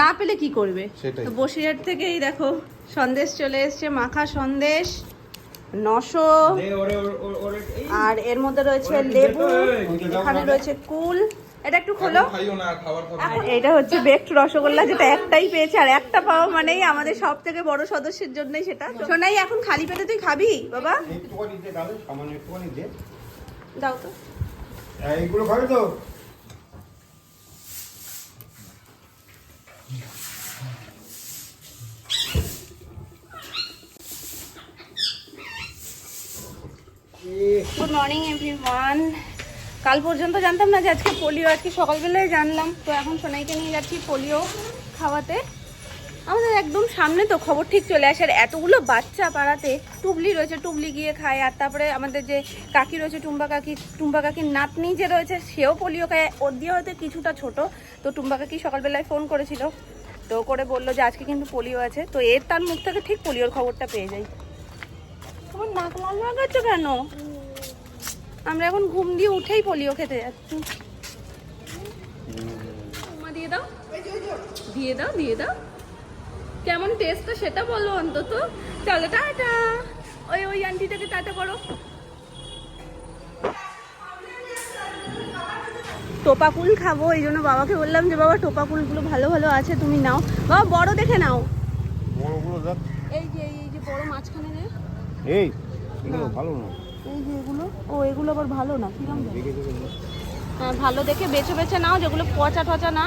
না পেলে কি করবে? সেটাই। তো বসিরহাট থেকেই দেখো সন্দেশ চলে এসছে মাখা সন্দেশ নশো আর এর মধ্যে রয়েছে লেবু এখানে রয়েছে কুল। এটা একটু খোলো। এটা হচ্ছে বেকড রসগোল্লা যেটা একটাই পেয়েছে আর একটা পাওয়া মানেই আমাদের সব থেকে বড় সদস্যের জন্যই সেটা। সোনাই এখন খালি পেটে তুই খাবি বাবা? দাও তো। এইগুলো খাবে তো? গুড মর্নিং এভরিওয়ান কাল পর্যন্ত জানতাম না যে আজকে পোলিও, আজকে সকালবেলায় জানলাম। তো এখন সোনাইকে নিয়ে যাচ্ছি পোলিও খাওয়াতে। আমাদের একদম সামনে তো খবর ঠিক চলে আসে। আর এতগুলো বাচ্চা পাড়াতে টুবলি রয়েছে টুবলি গিয়ে খায়। আর তারপরে আমাদের যে কাকি রয়েছে টুম্বা কাকি টুম্বা কাকির নাতনি যে রয়েছে সেও পোলিও খায়। ওর দিয়ে হয়তো কিছুটা ছোট। তো টুম্বা কাকি সকালবেলায় ফোন করেছিল। তো করে বলল যে আজকে কিন্তু পোলিও আছে। তো এর তার মুখ থেকে ঠিক পোলিওর খবরটা পেয়ে যাই। তোমার নাক লাল লাগাচ্ছ কেন? আমরা এখন ঘুম দিয়ে উঠেই পোলিও খেতে যাচ্ছি। দিয়ে দাও। দিয়ে দাও দিয়ে দাও। কেমন টেস্টটা সেটা বলো অন্তত। চলো টাটা। ওই ওই আন্টিটাকে টাটা করো। টোপাকুল খাব এই জন্য বাবাকে বললাম যে বাবা টোপাকুলগুলো ভালো ভালো আছে তুমি নাও। বাবা বড় দেখে নাও। এই যে এই যে বড় মাঝখানে এই এগুলো ভালো না। এই যে এগুলো? ও এগুলো আবার ভালো না কিরম হ্যাঁ ভালো দেখে বেছে বেছে নাও যেগুলো পচা টচা না।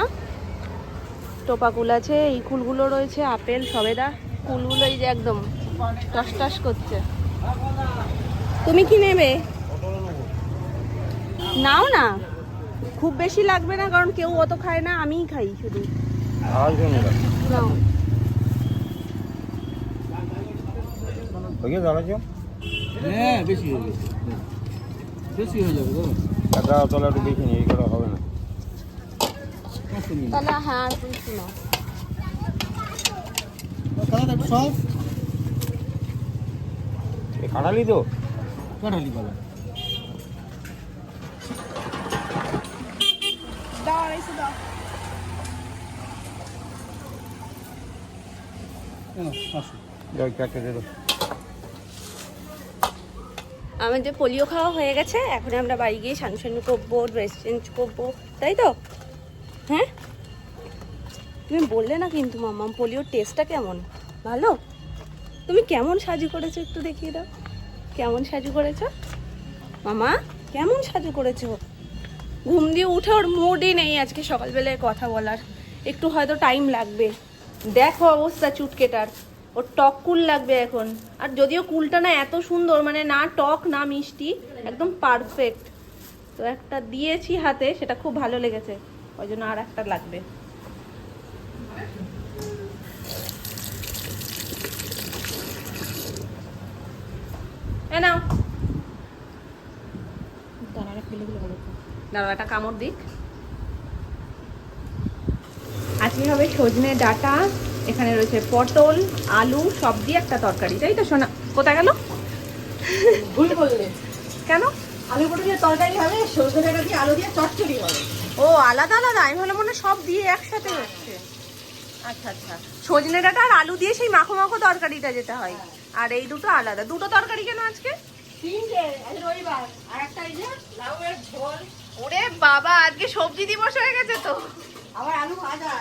টোপা কুল আছে এই কুলগুলো রয়েছে আপেল সবেদা। কুলগুলো এই যে একদম টস টস করছে। তুমি কি নেবে? নাও না। খুব বেশি লাগবে না কারণ কেউ অত খায় না আমিই খাই শুধু। হ্যাঁ বেশি হয়ে গেছে। বেশি হয়ে যাবে তো। একটা তলা একটু বেশি নেই এই করা হবে না। তাহলে হ্যাঁ আর সব এ তো? কাঠালি দাও। আমাদের পোলিও খাওয়া হয়ে গেছে এখন আমরা বাড়ি গিয়ে সানু সানু করব ড্রেস চেঞ্জ করব তাই তো? হ্যাঁ? তুমি বললে না কিন্তু, মাম্মা, পোলিওর টেস্টটা কেমন? ভালো? তুমি কেমন সাজু করেছ একটু দেখিয়ে দাও। কেমন সাজু করেছ? মামা কেমন সাজু করেছ? ঘুম দিয়ে উঠে ওর মুডই নেই আজকে সকালবেলায় কথা বলার। একটু হয়তো টাইম লাগবে। দেখো অবস্থা চুটকেটার। ওর টক কুল লাগবে এখন। আর যদিও কুলটা না এত সুন্দর মানে না টক, না মিষ্টি, একদম পারফেক্ট তো একটা দিয়েছি হাতে, সেটা খুব ভালো লেগেছে। ওই জন্য আর একটা লাগবে। এ নাও। দাঁড়াও একটা কামড় দিক। আজকে হবে সজনে ডাটা এখানে রয়েছে পটল আলু সব দিয়ে একটা তরকারি তাই তো শোনা কোথায় গেল? ভুল করলে কেন? আলু পটলের তরকারি হবে সজনে ডাটা দিয়ে আলু দিয়ে চটচড়ি হবে। ও আলাদা আলাদা। আমি ভালো মনে সব দিয়ে একসাথে হচ্ছে। আচ্ছা আচ্ছা। সজনে ডাটা আর আলু দিয়ে সেই মাখো মাখো তরকারিটা যেটা হয়। আর এই দুটো আলাদা। দুটো তরকারি কেন আজকে? ওরে বাবা আজকে সবজি দিবস হয়ে গেছে তো। আবার আলু ভাজা।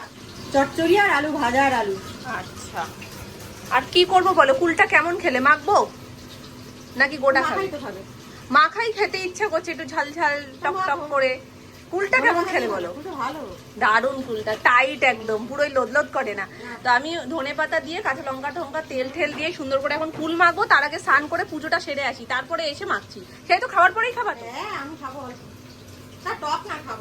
চচ্চড়ি আর আলু ভাজা আর আলু। আচ্ছা। আর কি করব বলো? কুলটা কেমন খেলে? মাখবো? নাকি গোটা খাবে? মাখাই খেতে ইচ্ছা করছে একটু ঝাল ঝাল টক টক করে। কুলটা কেমন খেলে বলো? ভালো দারুণ কুলটা টাইট একদম পুরোই লোদ লোদ করে না। তো আমি ধনে পাতা দিয়ে কাঁচা লঙ্কা টঙ্কা তেল ঠেল দিয়ে সুন্দর করে এখন কুল মাখবো তার আগে স্নান করে পুজোটা সেরে আসি তারপরে এসে মাখছি। সেই তো খাওয়ার পরেই খাবার হ্যাঁ আমি খাব না টক না খাব।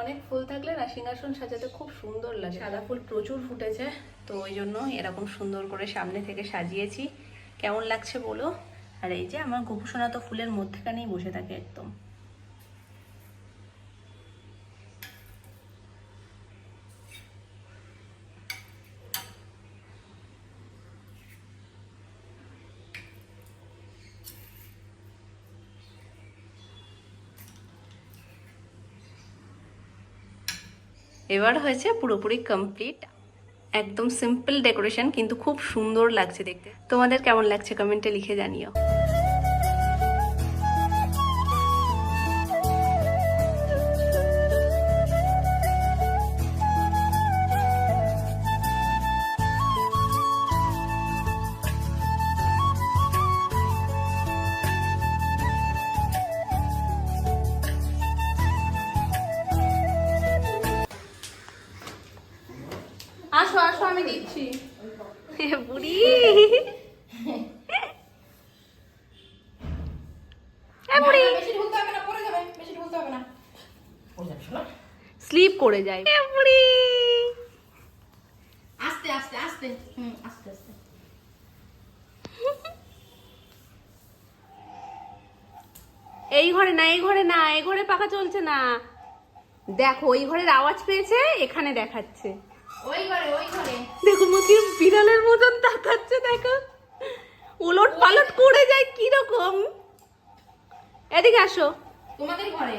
অনেক ফুল থাকলে না সিংহাসন সাজাতে খুব সুন্দর লাগে। সাদা ফুল প্রচুর ফুটেছে তো ওই জন্য এরকম সুন্দর করে সামনে থেকে সাজিয়েছি। কেমন লাগছে বলো? আর এই যে আমার গোপুসোনা তো ফুলের মধ্যেখানেই বসে থাকে একদম। এবার হয়েছে পুরোপুরি কমপ্লিট একদম সিম্পল ডেকোরেশন কিন্তু খুব সুন্দর লাগছে দেখতে। তোমাদের কেমন লাগছে কমেন্টে লিখে জানিও। শোনা। স্লিপ করে যায়। এ বুড়ি। আস্তে আস্তে আস্তে হুম আস্তে আস্তে। এই ঘরে না এই ঘরে না এই ঘরে পাখা চলছে না। দেখো এই ঘরের আওয়াজ পেয়েছে এখানে দেখাচ্ছে। ওই ঘরে ওই ঘরে। দেখো মুখে বিড়ালের মতন তাকাচ্ছে দেখো। উলট পালট করে যায় কীরকম? এদিকে আসো। তোমাদের ঘরে?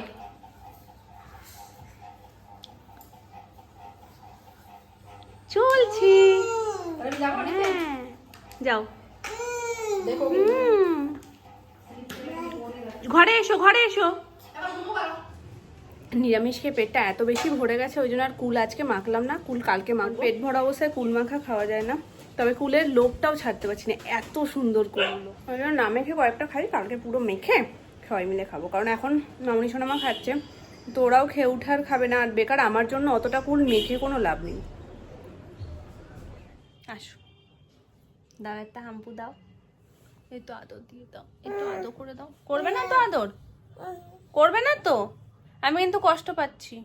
চলছি? হ্যাঁ যাও। ঘরে এসো ঘরে এসো। নিরামিষ খেয়ে পেটটা এত বেশি ভরে গেছে, ওই জন্য আর কুল আজকে মাখলাম না। কুল কালকে মাখ পেট ভরা অবস্থায় কুল মাখা খাওয়া যায় না। তবে কুলের লোকটাও ছাড়তে পারছি না, এত সুন্দর কুলগুলো ওই জন্য না মেখে কয়েকটা খাই, কালকে পুরো মেখে সবাই মিলে খাব। কারণ এখন মামনি সোনামা খাচ্ছে, তো ওরাও খেয়ে উঠার খাবে না। আর বেকার আমার জন্য অতটা কুল মেখে কোনো লাভ নেই। আসো। দাও একটা হাম্পু দাও। একটু আদর দিয়ে দাও। একটু আদর করে দাও। করবে না তো আদর? করবে না তো? আমি কিন্তু কষ্ট পাচ্ছি।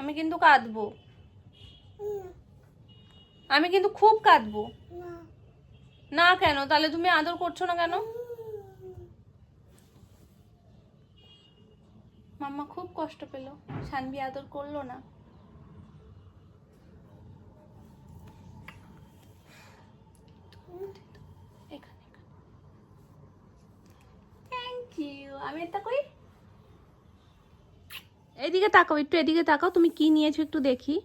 আমি কিন্তু কাঁদবো। আমি কিন্তু খুব কাঁদবো। না কেন? তাহলে তুমি আদর করছ না কেন? মাম্মা খুব কষ্ট পেল। সানভি আদর করল না। থ্যাংক ইউ আমি এটা করি এদিকে তাকাও, একটু এদিকে তাকাও। তুমি কি নিয়েছো একটু দেখি।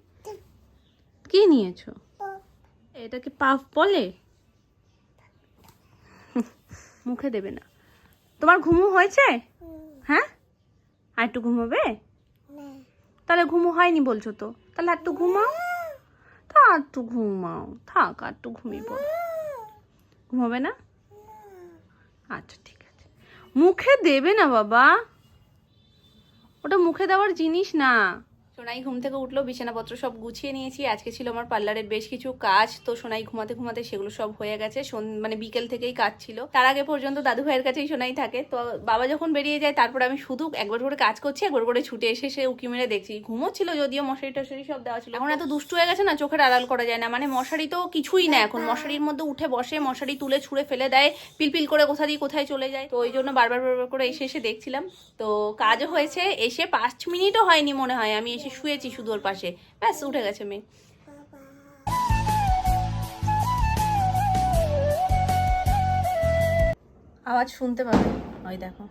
কি নিয়েছো? এটাকে পাফ বলে? মুখে দেবে না। তোমার ঘুমু হয়েছে? হ্যাঁ? আর একটু ঘুমোবে? তাহলে ঘুমো হয়নি বলছো তো। তাহলে আর একটু ঘুমাও। তা আর একটু ঘুমাও। থাক, আর একটু ঘুমিয়ে পড়ো। ঘুমাবে না? আচ্ছা ঠিক আছে। মুখে দেবে না বাবা। ওটা মুখে দেওয়ার জিনিস না। সোনাই ঘুম থেকে উঠল, বিছানাপত্র সব গুছিয়ে নিয়েছি। আজকে ছিল আমার পার্লারের বেশ কিছু কাজ, তো সোনাই ঘুমাতে ঘুমাতে সেগুলো সব হয়ে গেছে। মানে বিকেল থেকেই কাজ ছিল। তার আগে পর্যন্ত দাদু ভাইয়ের কাছেই সোনাই থাকে। তো বাবা যখন বেরিয়ে যায়, তারপর আমি শুধু একবার করে কাজ করছি, একবার করে ছুটে এসে সে উকি মেরে দেখছি। ঘুমোচ্ছিল যদিও, মশারি টশারি সব দেওয়া ছিল। এখন এত দুষ্টু হয়ে গেছে না, চোখের আড়াল করা যায় না। মানে মশারি তো কিছুই না এখন। মশারির মধ্যে উঠে বসে, মশারি তুলে ছুঁড়ে ফেলে দেয়, পিলপিল করে কোথা দিয়ে কোথায় চলে যায়। তো ওই জন্য বারবার বারবার করে এসে এসে দেখছিলাম। তো কাজও হয়েছে, এসে পাঁচ মিনিটও হয়নি মনে হয়। আমি এসে শুয়েছি শুধু ওর পাশে। ব্যাস উঠে গেছে মেয়ে। আওয়াজ শুনতে পাবে। ওই দেখো।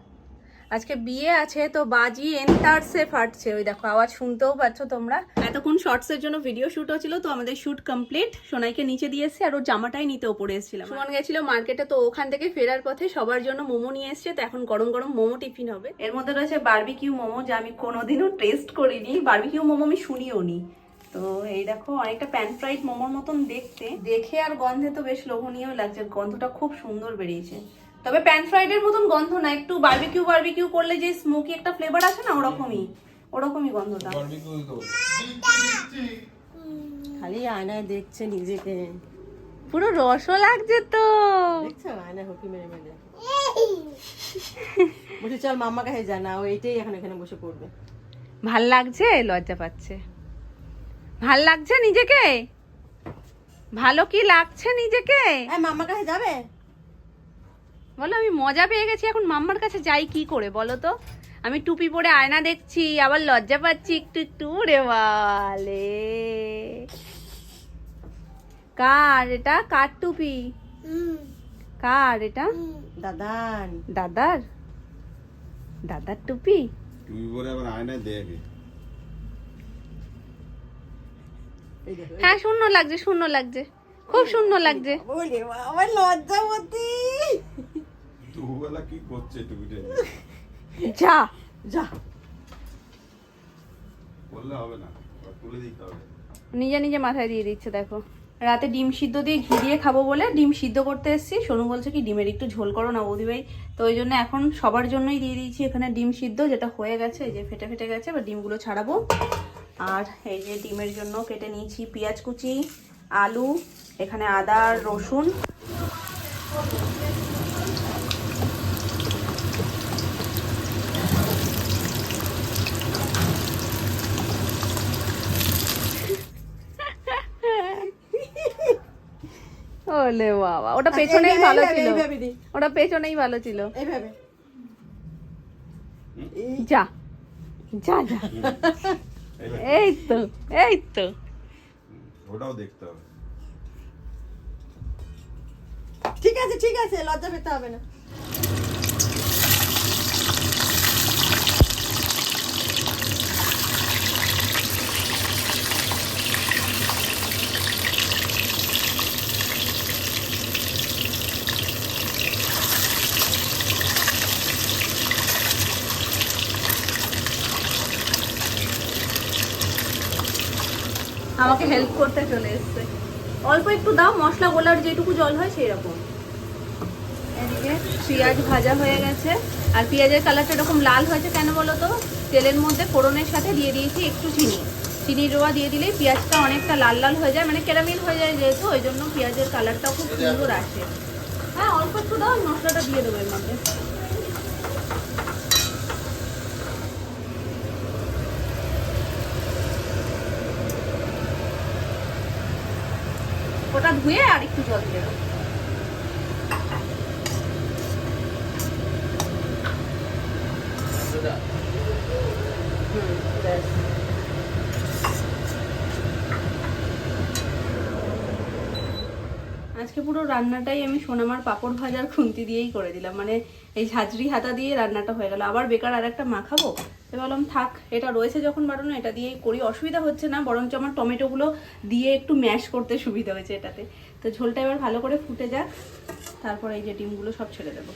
আজকে বিয়ে আছে, তো বাজি এন্টারসে ফাটছে। ওই দেখো, আওয়াজ শুনতেও পাচ্ছ তোমরা। এতক্ষণ শর্টসের জন্য ভিডিও শুট হচ্ছিল, তো আমাদের শুট কমপ্লিট সোনাইকে নিচে দিয়েছে আর ওর জামাটাই নিতে ওপরে এসেছিলাম। সুমন গেছিল মার্কেটে তো ওখান থেকে ফেরার পথে সবার জন্য মোমো নিয়ে এসেছে, তো এখন গরম গরম মোমো টিফিন হবে। এর মধ্যে রয়েছে বারবিকিউ মোমো, যা আমি কোনোদিনও টেস্ট করিনি। বার্বিকিউ মোমো আমি শুনিও নি। তো এই দেখো, অনেকটা প্যান ফ্রাইড মোমোর মতন দেখতে। দেখে আর গন্ধে তো বেশ লোভনীয় লাগছে, গন্ধটা খুব সুন্দর বেরিয়েছে। তবে প্যান ফ্রাইডের মতন গন্ধ না একটু বারবিকিউ বারবিকিউ করলে যে স্মোকি একটা ফ্লেভার আছে না ওরকমই ওরকমই গন্ধটা। খালি আয়নায় দেখছে নিজেকে। পুরো রসও লাগছে তো। দেখছ? আয়নায় হকি মেরে মেরে। বলছি চল মাম্মা কাছে যা না ও এটাই এখন এখানে বসে পড়বে। ভালো লাগছে? লজ্জা পাচ্ছে। ভালো লাগছে নিজেকে? ভালো কি লাগছে নিজেকে? হ্যাঁ মাম্মা কাছে যাবে? বলো আমি মজা পেয়ে গেছি এখন মাম্মার কাছে যাই কি করে বলো তো? আমি টুপি পরে আয়না দেখছি আবার লজ্জা পাচ্ছি একটু একটু রে বালে। কার এটা? কার টুপি? কার এটা? দাদার। দাদার? দাদার টুপি? তুমি বলে আবার আয়নায় দেখে। হ্যাঁ শূন্য লাগছে শূন্য লাগছে। খুব শূন্য লাগছে। লজ্জাবতী। দুবেলা কি করছে টুপিটা যা যা। বললে হবে না তুলে দিতে হবে। নিজে নিজে মাথায় দিয়ে দিচ্ছে দেখো। রাতে ডিম সিদ্ধ দিয়ে ঘি দিয়ে খাব বলে ডিম সিদ্ধ করতে এসেছি। সোনু বলছে কি ডিমের একটু ঝোল করো না বৌদি ভাই তো ওই জন্য এখন সবার জন্যই দিয়ে দিয়েছি এখানে ডিম সিদ্ধ যেটা হয়ে গেছে এই যে ফেটে ফেটে গেছে বা ডিমগুলো ছাড়াবো। আর এই যে ডিমের জন্য কেটে নিয়েছি পেঁয়াজ কুচি আলু এখানে আদা আর রসুন। ওলে বাবা। ওটা পেছনেই ভালো ছিল। ওটা পেছনেই ভালো ছিল। এইভাবে। যা। যা যা। এই তো এই তো। ওটাও দেখতে হবে। ঠিক আছে ঠিক আছে লজ্জা পেতে হবে না। আমাকে হেল্প করতে চলে এসছে। অল্প একটু দাও, মশলা গোলার যেটুকু জল হয় সেই রকম এদিকে পেঁয়াজ ভাজা হয়ে গেছে। আর পেঁয়াজের কালারটা এরকম লাল হয়েছে কেন বলো তো তেলের মধ্যে ফোড়নের সাথে দিয়ে দিয়েছি একটু চিনি। চিনি রোয়া দিয়ে দিলেই পেঁয়াজটা অনেকটা লাল লাল হয়ে যায় মানে ক্যারামেল হয়ে যায় যেহেতু ওই জন্য পেঁয়াজের কালারটাও খুব সুন্দর আসে। হ্যাঁ অল্প একটু দাও, মশলাটা দিয়ে দেবো এর মধ্যে। ওটা ধুয়ে আর একটু জল দিয়ে আজকে পুরো রান্নাটাই আমি সোনামার পাপড় ভাজার খুন্তি দিয়েই করে দিলাম। মানে এই ঝাঁঝরি হাতা দিয়ে রান্নাটা হয়ে গেল। আবার বেকার আর একটা মাখাবো বললাম থাক, এটা রয়েছে যখন বাড়ানো, এটা দিয়েই করি। অসুবিধা হচ্ছে না, বরঞ্চ আমার টমেটোগুলো দিয়ে একটু ম্যাশ করতে সুবিধা হয়েছে এটাতে। তো ঝোলটা এবার ভালো করে ফুটে যাক, তারপর এই যে ডিমগুলো সব ছেড়ে দেবো।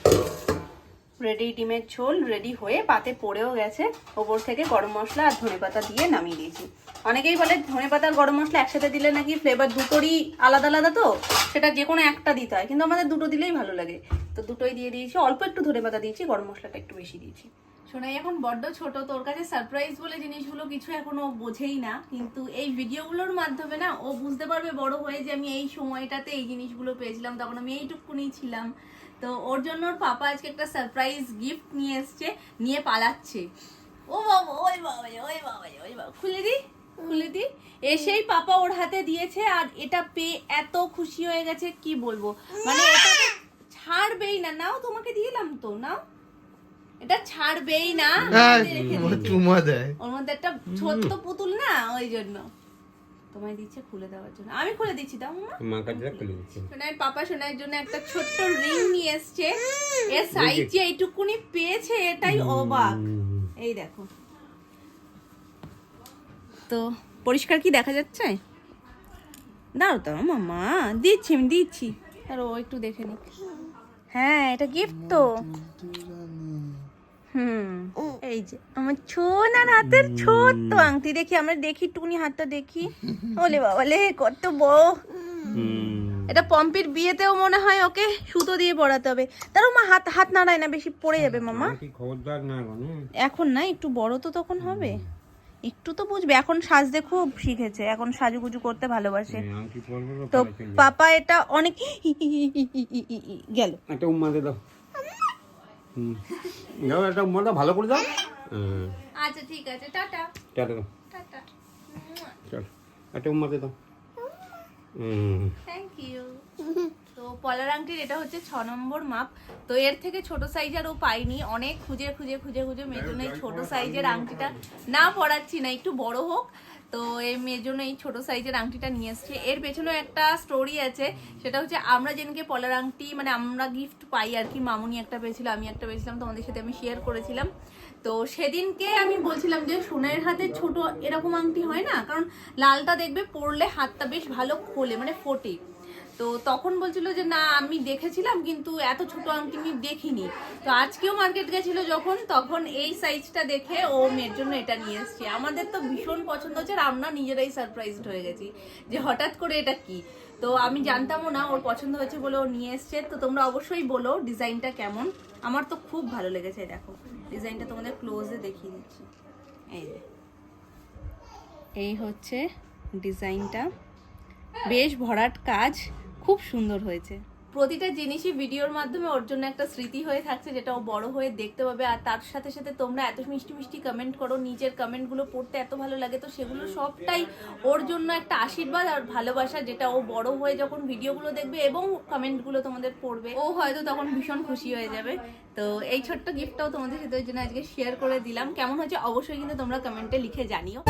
রেডি ডিমের ঝোল রেডি হয়ে পাতে পড়েও গেছে। ওপর থেকে গরম মশলা আর ধনেপাতা দিয়ে নামিয়ে দিয়েছি। অনেকেই বলে ধনেপাতা আর গরম মশলা একসাথে দিলে নাকি ফ্লেভার দুটোরই আলাদা আলাদা তো? সেটা যে কোনো একটা দিতে হয়, কিন্তু আমাদের দুটো দিলেই ভালো লাগে। তো দুটোই দিয়ে দিয়েছি, অল্প একটু ধনেপাতা দিয়েছি, গরম মশলাটা একটু বেশি দিয়েছি। শোনাই এখন বড্ড ছোট তোর কাছে সারপ্রাইজ বলে জিনিসগুলো কিছু এখনও বোঝেই না কিন্তু এই ভিডিওগুলোর মাধ্যমে না ও বুঝতে পারবে বড় হয়ে যে আমি এই সময়টাতে এই জিনিসগুলো পেয়েছিলাম তখন আমি এইটুকুনি ছিলাম। তো ওর জন্য ওর পাপা আজকে একটা সারপ্রাইজ গিফট নিয়ে এসছে নিয়ে পালাচ্ছে। ও বাবা ওই বাবা ওই বাবা ওই বাবা। খুলে দি খুলে দি। এসেই পাপা ওর হাতে দিয়েছে আর এটা পেয়ে এত খুশি হয়ে গেছে কি বলব? মানে এটা ছাড়বেই না। নাও তোমাকে দিলাম তো নাও। এটা ছাড়বেই না। দিয়েছে। চুমা দেয়। ওর মধ্যে একটা ছোট্ট পুতুল না ওই জন্য। তোমায় দিচ্ছে খুলে দেওয়ার জন্য। আমি খুলে দিচ্ছি দাও মা। কাছে খুলে দিচ্ছি? সোনার পাপা সোনার জন্য একটা ছোট্ট রিং নিয়ে এসছে। এর সাইজ যে এইটুকুনি পেয়েছে এটাই অবাক। এই দেখো। তো পরিষ্কার কি দেখা যাচ্ছে? দাও তো মামা। দিচ্ছি আমি দিচ্ছি। আর ও একটু দেখে নিক। হ্যাঁ এটা গিফট তো। হুম এই যে আমার ছোনার হাতের ছোট্ট আংটি দেখি আমরা দেখি টুনি হাতটা দেখি। ওলে বাবা লে কত বড়। এটা পম্পির বিয়েতেও মনে হয় ওকে সুতো দিয়ে পড়াতে হবে। তার মা হাত হাত নাড়ায় না বেশি পড়ে যাবে মামা। কি খবরদার না এখন? না একটু বড় তো তখন হবে। একটু তো বুঝবে এখন সাজতে খুব শিখেছে এখন সাজুগুজু করতে ভালোবাসে। হ্যাঁ, তো পাপা এটা অনেক গেল। একটা উম্মা দিয়ে দাও দাও একটা মনটা ভালো করে দাও। আচ্ছা ঠিক আছে টাটা। Tata tata. চল একটা উম্মাতে দাও। হুম। থ্যাংক ইউ তো পলার আংটির এটা হচ্ছে ছ নম্বর মাপ। তো এর থেকে ছোট সাইজের ও পাইনি অনেক খুঁজে খুঁজে খুঁজে খুঁজে মেয়ের জন্য এই ছোট সাইজের আংটিটা না পড়াচ্ছি না একটু বড় হোক। তো এই মেয়ের জন্য এই ছোট সাইজের আংটিটা নিয়ে এসছে। এর পেছনেও একটা স্টোরি আছে সেটা হচ্ছে আমরা যেদিনকে পলার আংটি মানে আমরা গিফট পাই আর কি মামুনি একটা পেয়েছিল আমি একটা পেয়েছিলাম তোমাদের সাথে আমি শেয়ার করেছিলাম। তো সেদিনকে আমি বলছিলাম যে সোনার হাতে ছোট এরকম আংটি হয় না? কারণ লালটা দেখবে পরলে হাতটা বেশ ভালো খোলে মানে ফোটে। তো তখন বলছিল যে, না, আমি দেখেছিলাম, কিন্তু এত ছোট আংটি আমি দেখিনি। তো আজকেও মার্কেট গেছিল যখন, তখন এই সাইজটা দেখে ও মেয়ের জন্য এটা নিয়ে এসছে। আমাদের তো ভীষণ পছন্দ হচ্ছে আর আমরা নিজেরাই সারপ্রাইজড হয়ে গেছি যে হঠাৎ করে এটা কি। তো আমি জানতামও না ওর পছন্দ হয়েছে বলে ও নিয়ে এসছে। তো তোমরা অবশ্যই বলো ডিজাইনটা কেমন। আমার তো খুব ভালো লেগেছে দেখো। ডিজাইনটা তোমাদের ক্লোজে দেখিয়ে দিচ্ছি। এই এই হচ্ছে ডিজাইনটা। বেশ ভরাট কাজ। খুব সুন্দর হয়েছে। প্রতিটা জিনিসই ভিডিওর মাধ্যমে ওর জন্য একটা স্মৃতি হয়ে থাকছে, যেটা ও বড় হয়ে দেখতে পাবে। আর তার সাথে সাথে তোমরা এত মিষ্টি মিষ্টি কমেন্ট করো, নিজের কমেন্টগুলো পড়তে এত ভালো লাগে। তো সেগুলো সবটাই ওর জন্য একটা আশীর্বাদ আর ভালোবাসা, যেটা ও বড় হয়ে যখন ভিডিওগুলো দেখবে এবং কমেন্টগুলো তোমাদের পড়বে, ও হয়তো তখন ভীষণ খুশি হয়ে যাবে। তো এই ছোট্ট গিফটটাও তোমাদের সাথে ওই জন্য আজকে শেয়ার করে দিলাম। কেমন হয়েছে অবশ্যই কিন্তু তোমরা কমেন্টে লিখে জানিও।